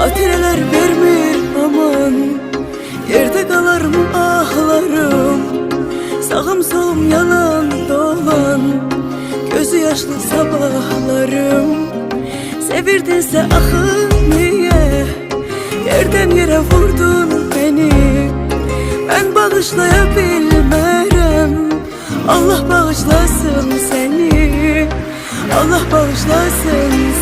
Hatireler vermir aman Yerde kalar mı ahlarım. Sağım solum yalan dolan Gözü yaşlı sabahlarım. Sevirdinse ahı niye Yerden yere vurdun beni? Ben bağışlayabilmərəm Allah bağışlasın seni. Allah bağışlasın seni